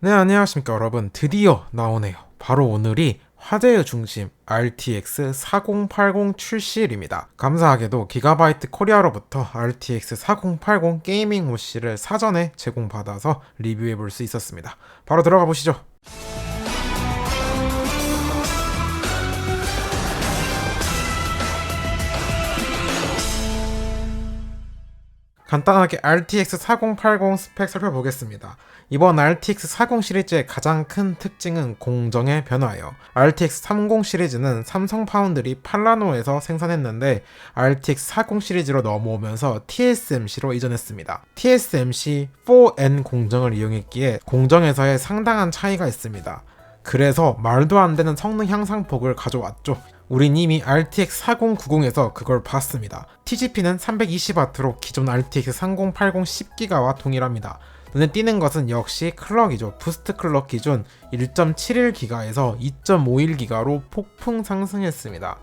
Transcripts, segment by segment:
네, 안녕하십니까 여러분. 드디어 나오네요. 바로 오늘이 화제의 중심 RTX 4080 출시일입니다. 감사하게도 기가바이트 코리아로부터 RTX 4080 게이밍 OC를 사전에 제공받아서 리뷰해 볼 수 있었습니다. 바로 들어가 보시죠. 간단하게 RTX 4080 스펙 살펴보겠습니다. 이번 RTX 40 시리즈의 가장 큰 특징은 공정의 변화예요. RTX 30 시리즈는 삼성 파운드리 팔라노에서 생산했는데 RTX 40 시리즈로 넘어오면서 TSMC로 이전했습니다. TSMC 4N 공정을 이용했기에 공정에서의 상당한 차이가 있습니다. 그래서 말도 안 되는 성능 향상폭을 가져왔죠. 우린 이미 RTX 4090에서 그걸 봤습니다. TGP는 320W로 기존 RTX 3080 10기가와 동일합니다. 눈에 띄는 것은 역시 클럭이죠. 부스트 클럭 기준 1.71기가에서 2.51기가로 폭풍 상승했습니다.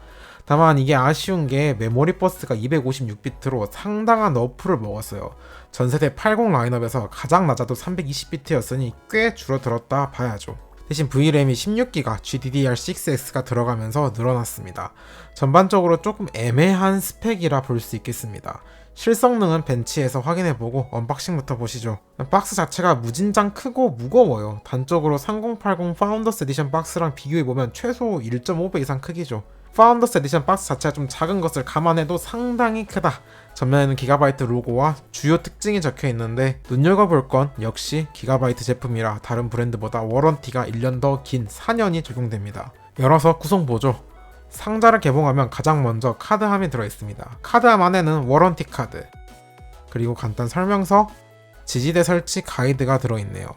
다만 이게 아쉬운 게 메모리 버스가 256비트로 상당한 어프를 먹었어요. 전세대 80 라인업에서 가장 낮아도 320비트였으니 꽤 줄어들었다 봐야죠. 대신 VRAM이 16기가 GDDR6X가 들어가면서 늘어났습니다. 전반적으로 조금 애매한 스펙이라 볼 수 있겠습니다. 실성능은 벤치에서 확인해보고 언박싱부터 보시죠. 박스 자체가 무진장 크고 무거워요. 단적으로 3080 파운더스 에디션 박스랑 비교해보면 최소 1.5배 이상 크기죠. 파운더스 에디션 박스 자체가 좀 작은 것을 감안해도 상당히 크다. 전면에는 기가바이트 로고와 주요 특징이 적혀 있는데 눈여겨볼 건 역시 기가바이트 제품이라 다른 브랜드보다 워런티가 1년 더 긴 4년이 적용됩니다. 열어서 구성 보죠. 상자를 개봉하면 가장 먼저 카드함이 들어있습니다. 카드함 안에는 워런티 카드, 그리고 간단 설명서, 지지대 설치 가이드가 들어있네요.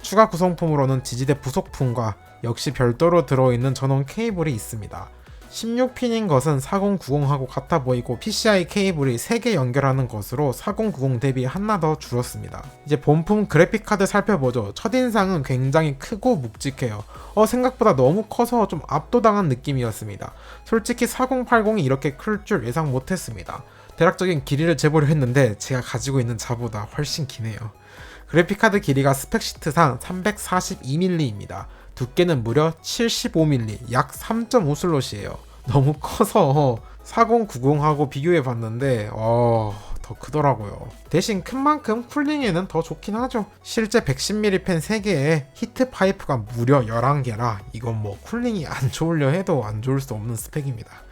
추가 구성품으로는 지지대 부속품과 역시 별도로 들어있는 전원 케이블이 있습니다. 16핀인 것은 4090하고 같아 보이고 PCI 케이블이 3개 연결하는 것으로 4090 대비 하나 더 줄었습니다. 이제 본품 그래픽카드 살펴보죠. 첫인상은 굉장히 크고 묵직해요. 어, 생각보다 너무 커서 좀 압도당한 느낌이었습니다. 솔직히 4080이 이렇게 클 줄 예상 못했습니다. 대략적인 길이를 재보려 했는데 제가 가지고 있는 자보다 훨씬 기네요. 그래픽카드 길이가 스펙시트상 342mm입니다. 두께는 무려 75mm, 약 3.5 슬롯이에요. 너무 커서 4090하고 비교해 봤는데 어... 더 크더라고요. 대신 큰 만큼 쿨링에는 더 좋긴 하죠. 실제 110mm 펜 3개에 히트 파이프가 무려 11개라 이건 뭐 쿨링이 안 좋으려 해도 안 좋을 수 없는 스펙입니다.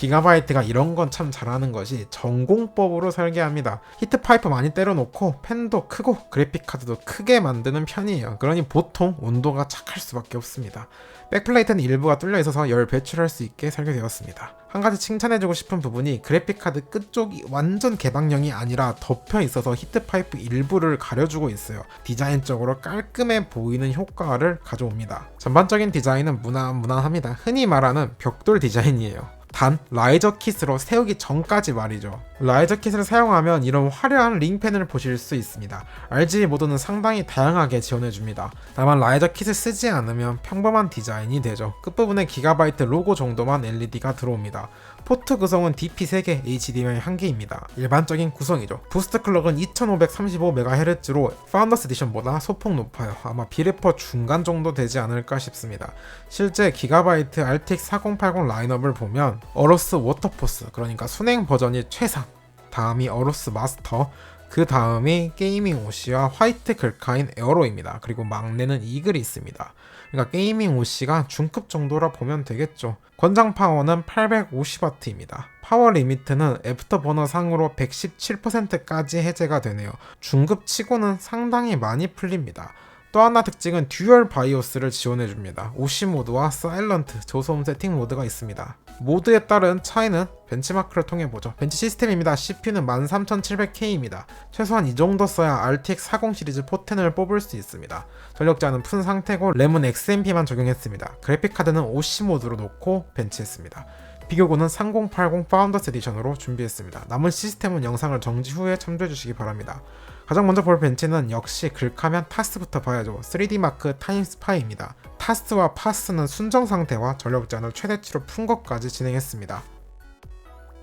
기가바이트가 이런 건 참 잘하는 것이 전공법으로 설계합니다. 히트 파이프 많이 때려놓고 펜도 크고 그래픽 카드도 크게 만드는 편이에요. 그러니 보통 온도가 착할 수밖에 없습니다. 백플레이트는 일부가 뚫려 있어서 열 배출할 수 있게 설계되었습니다. 한 가지 칭찬해주고 싶은 부분이 그래픽카드 끝쪽이 완전 개방형이 아니라 덮여 있어서 히트파이프 일부를 가려주고 있어요. 디자인적으로 깔끔해 보이는 효과를 가져옵니다. 전반적인 디자인은 무난 무난합니다. 흔히 말하는 벽돌 디자인이에요. 단 라이저 킷으로 세우기 전까지 말이죠. 라이저 킷을 사용하면 이런 화려한 링펜을 보실 수 있습니다. RGB 모드는 상당히 다양하게 지원해줍니다. 다만 라이저 킷을 쓰지 않으면 평범한 디자인이 되죠. 끝부분에 기가바이트 로고 정도만 LED가 들어옵니다. 포트 구성은 DP 3개, HDMI 1개입니다. 일반적인 구성이죠. 부스트 클럭은 2535MHz로 파운더스 에디션보다 소폭 높아요. 아마 비레퍼 중간 정도 되지 않을까 싶습니다. 실제 기가바이트 RTX 4080 라인업을 보면 어로스 워터포스, 그러니까 순행 버전이 최상, 다음이 어로스 마스터, 그 다음이 게이밍 OC와 화이트 글카인 에어로입니다. 그리고 막내는 이글이 있습니다. 그러니까 게이밍 OC가 중급 정도라 보면 되겠죠. 권장 파워는 850W입니다. 파워 리미트는 애프터버너 상으로 117%까지 해제가 되네요. 중급 치고는 상당히 많이 풀립니다. 또 하나 특징은 듀얼 바이오스를 지원해줍니다. OC 모드와 사일런트, 저소음 세팅 모드가 있습니다. 모드에 따른 차이는 벤치마크를 통해 보죠. 벤치 시스템입니다. CPU는 13700K입니다. 최소한 이 정도 써야 RTX 40 시리즈 포텐을 뽑을 수 있습니다. 전력자는 푼 상태고 램은 XMP만 적용했습니다. 그래픽카드는 OC 모드로 놓고 벤치했습니다. 비교고는 3080 파운더스 에디션으로 준비했습니다. 남은 시스템은 영상을 정지 후에 참조해 주시기 바랍니다. 가장 먼저 볼 벤치는 역시 글카면 타스부터 봐야죠. 3D 마크 타임 스파이입니다. 타스와 파스는 순정 상태와 전력 제한을 최대치로 푼 것까지 진행했습니다.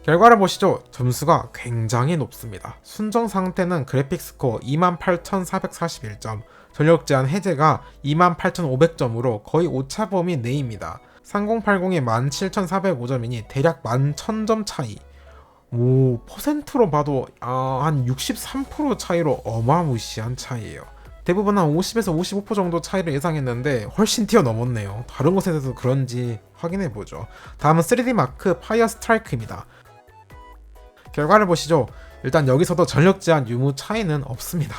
결과를 보시죠. 점수가 굉장히 높습니다. 순정 상태는 그래픽 스코어 28,441점, 전력 제한 해제가 28,500점으로 거의 오차범위 내입니다. 3080이 17,405점이니 대략 11,000점 차이. 오, 퍼센트로 봐도 아, 한 63% 차이로 어마무시한 차이예요. 대부분 한 50에서 55% 정도 차이를 예상했는데 훨씬 뛰어넘었네요. 다른 곳에서도 그런지 확인해 보죠. 다음은 3D 마크 파이어 스트라이크입니다. 결과를 보시죠. 일단 여기서도 전력 제한 유무 차이는 없습니다.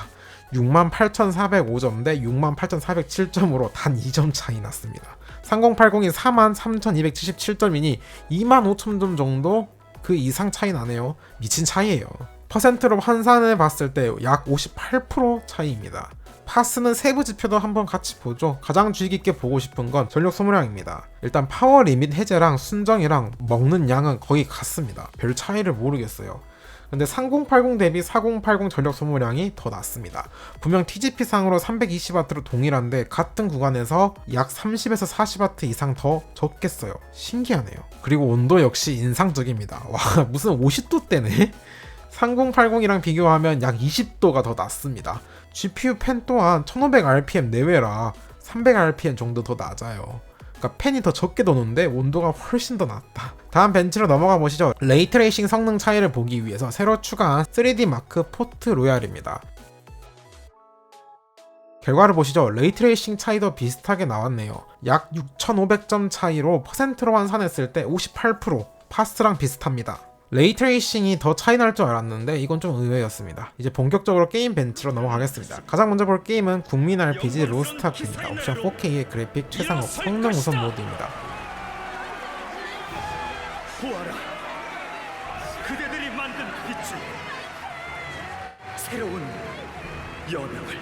68,405점 대 68,407점으로 단 2점 차이 났습니다. 3080이 43,277점이니 25,000점 정도 그 이상 차이 나네요. 미친 차이예요. 퍼센트로 환산해 봤을 때 약 58% 차이입니다. 파스는 세부 지표도 한번 같이 보죠. 가장 주의 깊게 보고 싶은 건 전력 소모량입니다. 일단 파워 리밋 해제랑 순정이랑 먹는 양은 거의 같습니다. 별 차이를 모르겠어요. 근데 3080 대비 4080 전력 소모량이 더 낮습니다. 분명 TGP상으로 320W로 동일한데 같은 구간에서 약 30에서 40W 이상 더 적겠어요. 신기하네요. 그리고 온도 역시 인상적입니다. 와 무슨 50도대네? 3080이랑 비교하면 약 20도가 더 낮습니다. GPU 팬 또한 1500rpm 내외라 300rpm 정도 더 낮아요. 그러니까 팬이 더 적게 도는데 온도가 훨씬 더 낮다. 다음 벤치로 넘어가 보시죠. 레이트레이싱 성능 차이를 보기 위해서 새로 추가한 3D 마크 포트 로얄입니다. 결과를 보시죠. 레이트레이싱 차이도 비슷하게 나왔네요. 약 6,500점 차이로 퍼센트로 환산했을 때 58% 파스랑 비슷합니다. 레이트레이싱이 더 차이 날 줄 알았는데 이건 좀 의외였습니다. 이제 본격적으로 게임 벤치로 넘어가겠습니다. 가장 먼저 볼 게임은 국민 RPG 로스트아크입니다. 옵션 4K의 그래픽 최상업 성능 우선 모드입니다. 보아라 그대들이 만든 빛을 새로운 여명을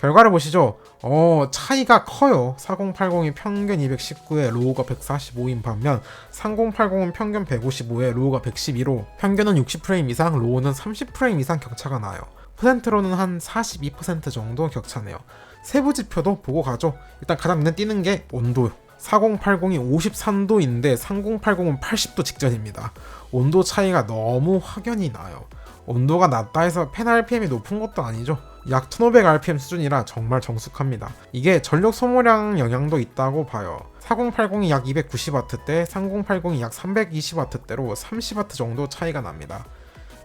결과를 보시죠. 어, 차이가 커요. 4080이 평균 219에 로우가 145인 반면 3080은 평균 155에 로우가 112로 평균은 60프레임 이상, 로우는 30프레임 이상 격차가 나요. 퍼센트로는 한 42% 정도 격차네요. 세부 지표도 보고 가죠. 일단 가장 눈에 띄는 게 온도요. 4080이 53도인데 3080은 80도 직전입니다. 온도 차이가 너무 확연히 나요. 온도가 낮다 해서 팬 RPM이 높은 것도 아니죠. 약 1500rpm 수준이라 정말 정숙합니다. 이게 전력 소모량 영향도 있다고 봐요. 4080이 약 290W대, 3080이 약 320W대로 30W 정도 차이가 납니다.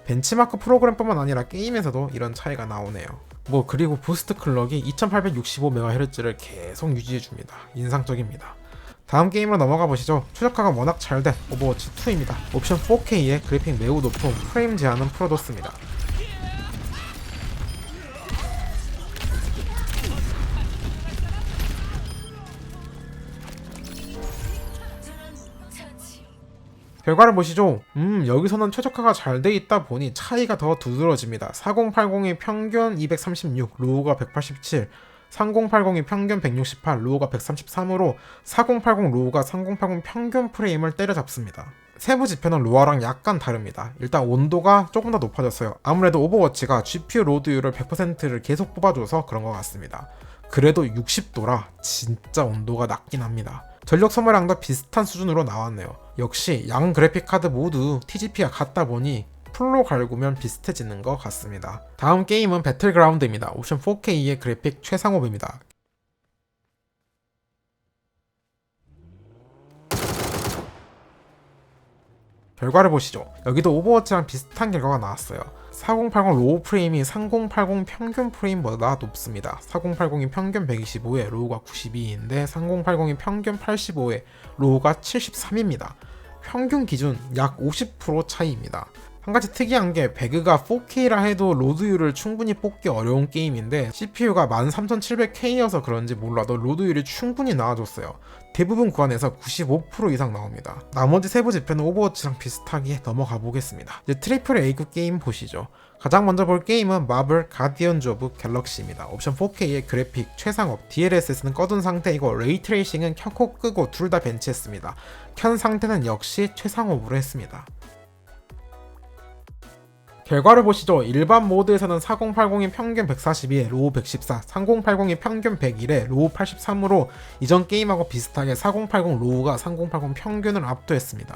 벤치마크 프로그램뿐만 아니라 게임에서도 이런 차이가 나오네요. 뭐 그리고 부스트 클럭이 2865MHz를 계속 유지해줍니다. 인상적입니다. 다음 게임으로 넘어가 보시죠. 최적화가 워낙 잘 된 오버워치 2입니다. 옵션 4K에 그래픽 매우 높은 프레임 제한은 풀어뒀습니다. 결과를 보시죠. 음, 여기서는 최적화가 잘 돼 있다 보니 차이가 더 두드러집니다. 4080이 평균 236, 로우가 187, 3080이 평균 168, 로우가 133으로 4080 로우가 3080 평균 프레임을 때려잡습니다. 세부 지표는 로아랑 약간 다릅니다. 일단 온도가 조금 더 높아졌어요. 아무래도 오버워치가 GPU 로드율을 100%를 계속 뽑아줘서 그런 것 같습니다. 그래도 60도라 진짜 온도가 낮긴 합니다. 전력 소모량도 비슷한 수준으로 나왔네요. 역시 양 그래픽 카드 모두 TGP가 같다 보니 풀로 갈구면 비슷해지는 것 같습니다. 다음 게임은 배틀그라운드입니다. 옵션 4K의 그래픽 최상업입니다. 결과를 보시죠. 여기도 오버워치랑 비슷한 결과가 나왔어요. 4080 로우 프레임이 3080 평균 프레임보다 높습니다. 4080이 평균 125에 로우가 92인데 3080이 평균 85에 로우가 73입니다. 평균 기준 약 50% 차이입니다. 한 가지 특이한 게 배그가 4K라 해도 로드율을 충분히 뽑기 어려운 게임인데 CPU가 13700K여서 그런지 몰라도 로드율이 충분히 나와줬어요. 대부분 구간에서 95% 이상 나옵니다. 나머지 세부 지표는 오버워치랑 비슷하게 넘어가 보겠습니다. 이제 트리플 A급 게임 보시죠. 가장 먼저 볼 게임은 마블 가디언즈 오브 갤럭시입니다. 옵션 4K의 그래픽 최상업, DLSS는 꺼둔 상태이고 레이트레이싱은 켜고 끄고 둘 다 벤치했습니다. 켠 상태는 역시 최상업으로 했습니다. 결과를 보시죠. 일반 모드에서는 4080이 평균 142에 로우 114, 3080이 평균 101에 로우 83으로 이전 게임하고 비슷하게 4080 로우가 3080 평균을 압도했습니다.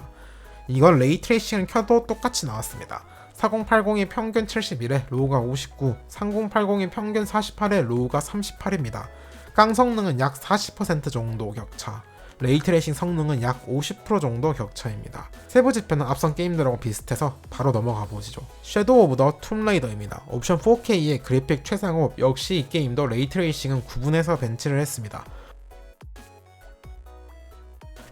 이건 레이트레이싱을 켜도 똑같이 나왔습니다. 4080이 평균 71에 로우가 59, 3080이 평균 48에 로우가 38입니다. 깡 성능은 약 40% 정도 격차. 레이트레이싱 성능은 약 50% 정도 격차입니다. 세부 지표는 앞선 게임들하고 비슷해서 바로 넘어가 보시죠. 섀도우 오브 더 툼레이더입니다. 옵션 4K의 그래픽 최상업 역시 이 게임도 레이트레이싱은 구분해서 벤치를 했습니다.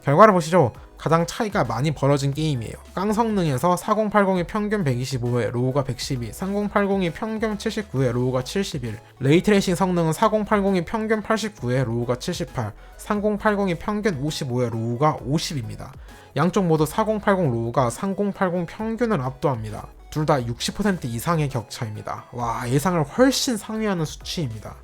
결과를 보시죠. 가장 차이가 많이 벌어진 게임이에요. 깡 성능에서 4080이 평균 125에 로우가 112, 3080이 평균 79에 로우가 71, 레이트레이싱 성능은 4080이 평균 89에 로우가 78, 3080이 평균 55에 로우가 50입니다. 양쪽 모두 4080 로우가 3080 평균을 압도합니다. 둘 다 60% 이상의 격차입니다. 와, 예상을 훨씬 상회하는 수치입니다.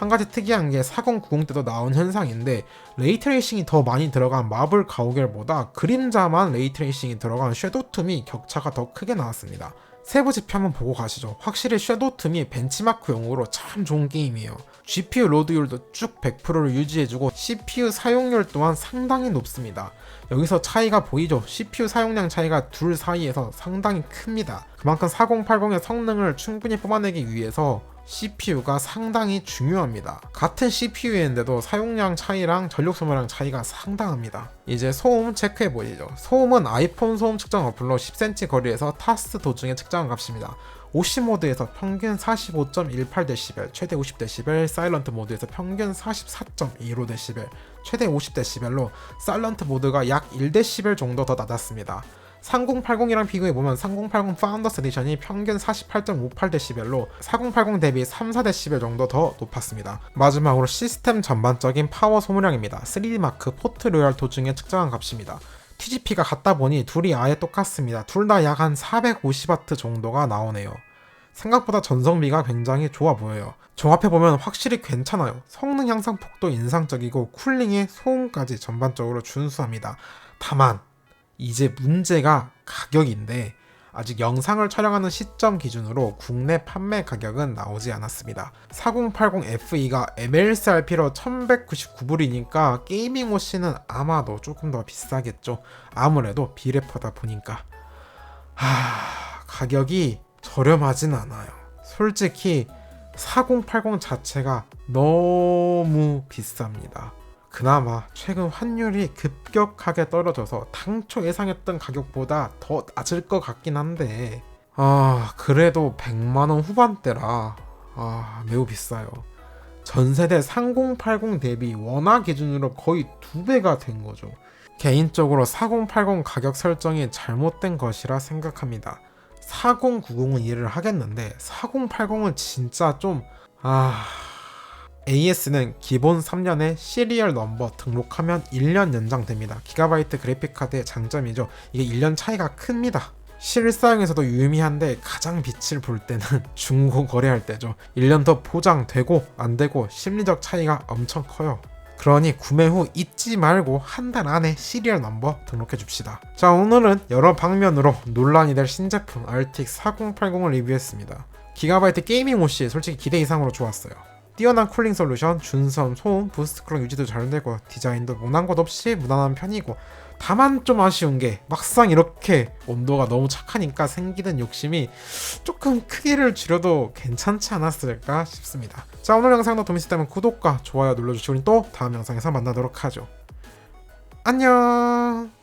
한 가지 특이한 게 4090 때도 나온 현상인데 레이트레이싱이 더 많이 들어간 마블 가오갤보다 그림자만 레이트레이싱이 들어간 섀도툼이 격차가 더 크게 나왔습니다. 세부 지표 한번 보고 가시죠. 확실히 섀도툼이 벤치마크용으로 참 좋은 게임이에요. GPU 로드율도 쭉 100%를 유지해주고 CPU 사용률 또한 상당히 높습니다. 여기서 차이가 보이죠? CPU 사용량 차이가 둘 사이에서 상당히 큽니다. 그만큼 4080의 성능을 충분히 뽑아내기 위해서 CPU가 상당히 중요합니다. 같은 CPU인데도 사용량 차이랑 전력 소모량 차이가 상당합니다. 이제 소음 체크해 보시죠. 소음은 아이폰 소음 측정 어플로 10cm 거리에서 타스 도중에 측정한 값입니다. OC 모드에서 평균 45.18dB, 최대 50dB, 사일런트 모드에서 평균 44.25dB, 최대 50dB로 사일런트 모드가 약 1dB 정도 더 낮았습니다. 3080이랑 비교해보면 3080 파운더스 에디션이 평균 48.58dB로 4080 대비 3, 4dB 정도 더 높았습니다. 마지막으로 시스템 전반적인 파워 소모량입니다. 3D 마크 포트 로얄 도중에 측정한 값입니다. TGP가 같다 보니 둘이 아예 똑같습니다. 둘 다 약 한 450W 정도가 나오네요. 생각보다 전성비가 굉장히 좋아 보여요. 종합해보면 확실히 괜찮아요. 성능 향상 폭도 인상적이고 쿨링의 소음까지 전반적으로 준수합니다. 다만 이제 문제가 가격인데 아직 영상을 촬영하는 시점 기준으로 국내 판매 가격은 나오지 않았습니다. 4080FE가 MLCRP로 1199불이니까 게이밍 OC는 아마도 조금 더 비싸겠죠. 아무래도 비래퍼다 보니까. 하... 가격이 저렴하진 않아요. 솔직히 4080 자체가 너무 비쌉니다. 그나마 최근 환율이 급격하게 떨어져서 당초 예상했던 가격보다 더 낮을 것 같긴 한데 아 그래도 100만원 후반대라 아 매우 비싸요. 전세대 3080 대비 원화 기준으로 거의 두 배가 된 거죠. 개인적으로 4080 가격 설정이 잘못된 것이라 생각합니다. 4090은 이해를 하겠는데 4080은 진짜 좀아 AS는 기본 3년에 시리얼 넘버 등록하면 1년 연장됩니다. 기가바이트 그래픽카드의 장점이죠. 이게 1년 차이가 큽니다. 실사용에서도 유의미한데 가장 빛을 볼 때는 중고 거래할 때죠. 1년 더 보장되고 안 되고 심리적 차이가 엄청 커요. 그러니 구매 후 잊지 말고 한 달 안에 시리얼 넘버 등록해 줍시다. 자 오늘은 여러 방면으로 논란이 될 신제품 RTX 4080을 리뷰했습니다. 기가바이트 게이밍 OC 솔직히 기대 이상으로 좋았어요. 뛰어난 쿨링 솔루션, 준섬, 소음, 부스트 클럭 유지도 잘 되고 디자인도 모난 것 없이 무난한 편이고 다만 좀 아쉬운 게 막상 이렇게 온도가 너무 착하니까 생기는 욕심이 조금 크기를 줄여도 괜찮지 않았을까 싶습니다. 자 오늘 영상도 도움이 됐다면 구독과 좋아요 눌러주시고 또 다음 영상에서 만나도록 하죠. 안녕